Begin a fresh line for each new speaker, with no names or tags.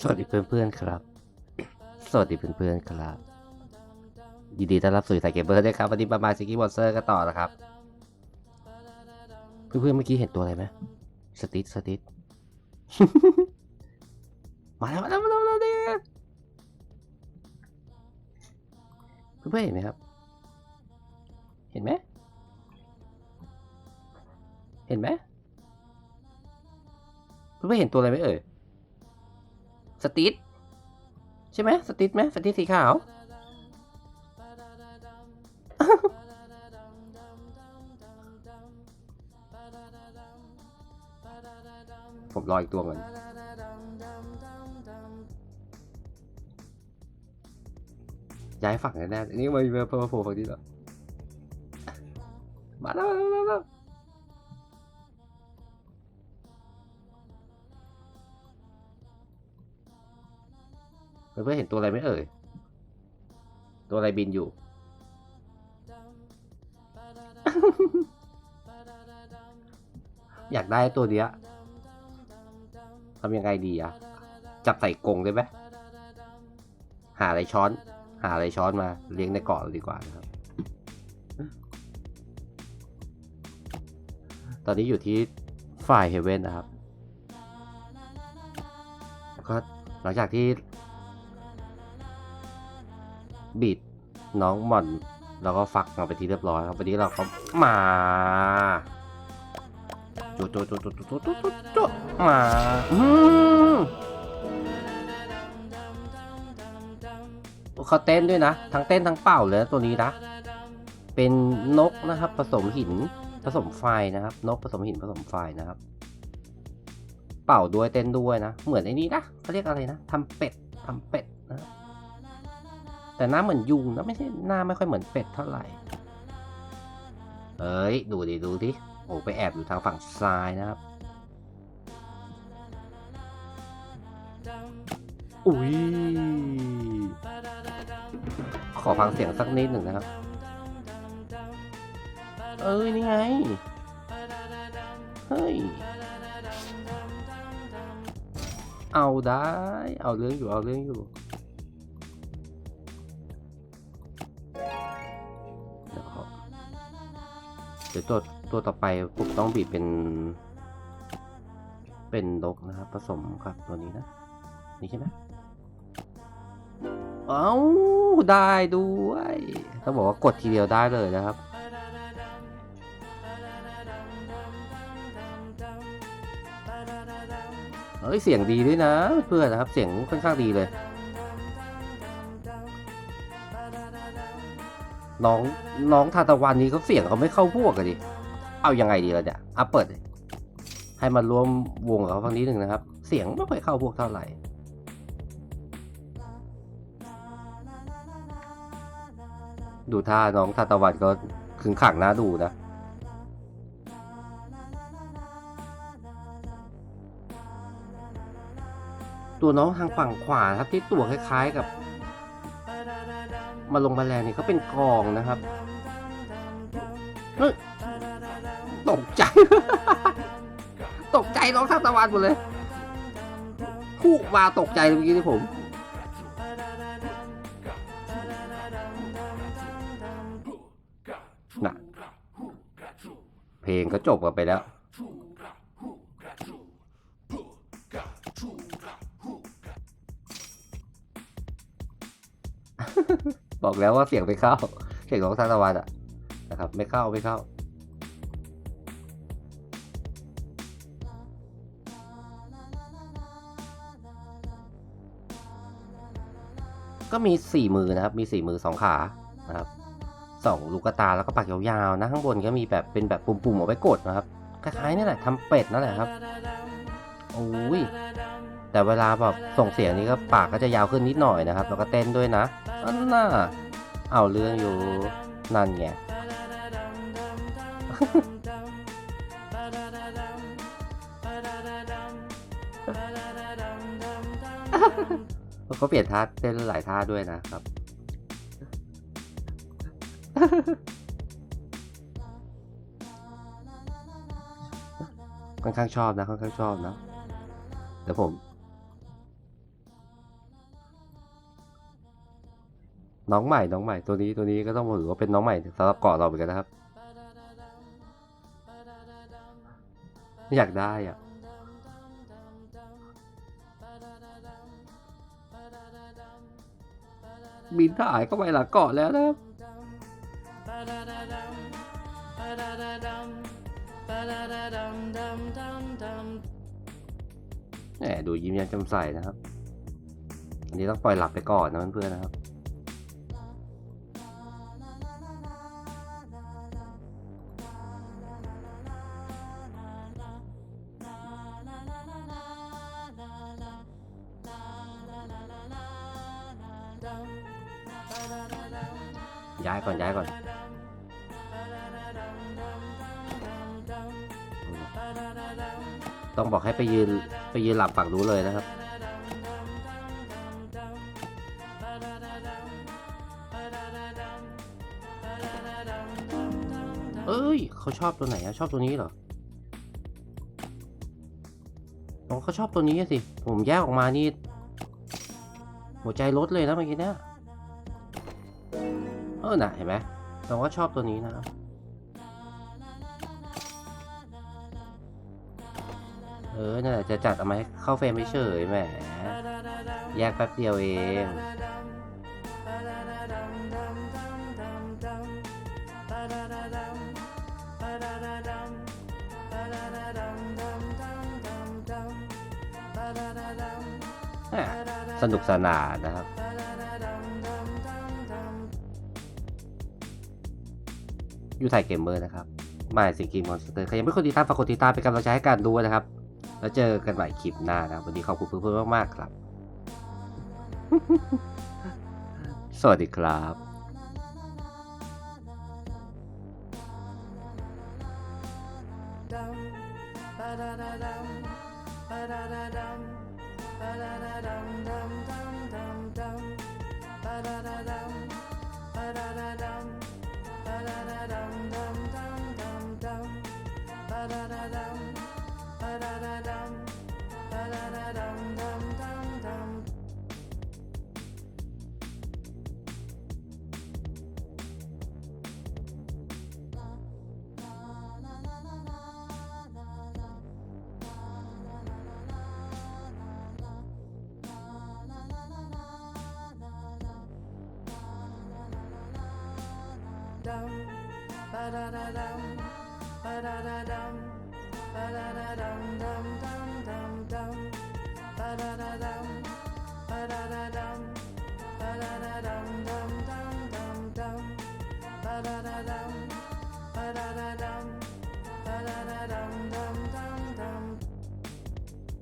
สวัสดีเพื่อนๆครับ สวัสดีเพื่อนๆครับ ยินดีต้อนรับสู่สายเกมเบอร์ด้วยครับ วันนี้ประมาณซิกี้บอสเซอร์กันต่อนะครับ เพื่อนๆเมื่อกี้เห็นตัวอะไรไหมสติสติมาแล้วมาแล้วมาแล้วมาแล้วเนี่ยเพื่อนๆเห็นไหมครับ เห็นไหมเห็นไหม เพื่อนๆเห็นตัวอะไรไหมเอ่ยสติทใช่ไหมสติทไหมสติทสีขาวผมรออีกตัวก่อนย้ายฝั่งแน่ๆนี่มาเพิ่มโผล่ฝั่งนี้แล้วมาแล้วมาแล้ว เพื่อนๆเห็นตัวอะไรไหมเอ่ย ตัวอะไรบินอยู่ อยากได้ตัวเนี้ยทำยังไงดีอะจับใส่กรงได้ไหมหาอะไรช้อน หาอะไรช้อนมาเลี้ยงในเกาะเลยดีกว่านะครับ ตอนนี้อยู่ที่ฝ่ายเฮเว่นนะครับแล้วก็หลังจากที่ บีดน้องหม่อนแล้วก็ฟักมาไปที่เรียบร้อยครับวันนี้เราก็มาจุจุจุจุจุจุจุจุจุมาอืมเขาเต้นด้วยนะ ทั้งเต้นทั้งเป่าเลยนะตัวนี้นะ เป็นนกนะครับ ผสมหินผสมไฟนะครับ นกผสมหินผสมไฟนะครับ เป่าด้วยเต้นด้วยนะ เหมือนไอ้นี้นะเขาเรียกอะไรนะทำเป็ดทำเป็ดนะ แต่หน้าเหมือนยุงนะไม่ใช่หน้าไม่ค่อยเหมือนเป็ดเท่าไหร่ เอ้ย ดูดิดูดิโอ้ไปแอบอยู่ทางฝั่งซ้ายนะครับ อุ้ย ขอฟังเสียงสักนิดหนึ่งนะครับ เอ้ย นี่ไง เฮ้ย เอาได้ เอาเรื่องอยู่ เอาเรื่องอยู่ ดี๋ยวตัวตัวต่อไปผมต้องบีบเป็น เป็นนกนะครับ ผสมครับตัวนี้นะ นี่ใช่ไหมเอ้าได้ด้วยต้องบอกว่ากดทีเดียวได้เลยนะครับเฮ้ยเสียงดีด้วยนะ เพื่อนนะครับ เสียงค่อนข้างดีเลย น้องน้องทาตะวันนี้เขาเสียงเขาไม่เข้าพวกกันดิ เอายังไงดีล่ะเนี่ยอะเปิด ให้มันรวมวงกับเขาฟังนิดหนึ่งนะครับ เสียงไม่ค่อยเข้าพวกเท่าไหร่ ดูท่าน้องทาตะวันก็ขึงขังน่าดูนะตัวน้องทางฝั่งขวาครับที่ตัวคล้ายๆกับ มาลงมาแรงนี่เขาเป็นกองนะครับตกใจ ตกใจน้องท่าตะวันหมดเลยพูกมาตกใจเมื่อกี้ที่ผมนะเพลงก็จบกันไปแล้ว บอกแล้วว่าเสียงไม่เข้า เสียงของทาตะวันอะนะครับ ไม่เข้าไม่เข้า ก็มีสี่มือนะครับ มีสี่มือสองขานะครับสองลูกตาแล้วก็ปากยาวๆนะข้างบนก็มีแบบเป็นแบบปุ่มๆเอาไว้กดนะครับ คล้ายๆนี่แหละทำเป็ดนั่นแหละครับ โอ้ย แต่เวลาแบบส่งเสียงนี้ก็ปากก็จะยาวขึ้นนิดหน่อยนะครับ แล้วก็เต้นด้วยนะอันน่าเอาเรื่องอยู่นั่นไงแล้วก็เปลี่ยนท่าเต้นหลายท่าด้วยนะครับ ค่อนข้างชอบนะ ค่อนข้างชอบนะ เดี๋ยวผม น้องใหม่น้องใหม่ตัวนี้ตัวนี้ก็ต้องถือว่าเป็นน้องใหม่สำหรับเกาะเราเหมือนกันนะครับ อยากได้อะบินถ่ายเข้าไปหลังเกาะแล้วนะครับแหมดูยิ้มย้มแจ่มใสนะครับ อันนี้ต้องปล่อยหลับไปก่อนนะเพื่อนๆนะครับ ย้ายก่อนย้ายก่อนต้องบอกให้ไปยืนไปยืนหลับฝั่งนู้นเลยนะครับ เอ้ยเขาชอบตัวไหนอะชอบตัวนี้เหรออ๋อเขาชอบตัวนี้สิ ผมแยกออกมานี่ หัวใจลดเลยนะเมื่อกี้เนี่ย เออน่ะเห็นไหมเราก็ชอบตัวนี้นะครับเออน่ะจะจัดเอามาให้เข้าเฟรมไม่เฉยแหมแยกแป๊บเดียวเองสนุกสนานนะครับ ยูไทเกมเมอร์นะครับหมาสิงคีมอนสเตอร์ใครยังไม่กดติดตามฝากกดติดตามเป็นกำลังใจให้กันด้วยนะครับ แล้วเจอกันใหม่คลิปหน้านะวันนี้ขอบคุณเพื่อนๆมากๆครับ สวัสดีครับ
Ba-da-da-dum, ba-da-da-dum,
Ba da da dum dum dum dum dum. Ba da da dum. dum, ba da da dum, ba da da dum, ba da da dum dum dum dum.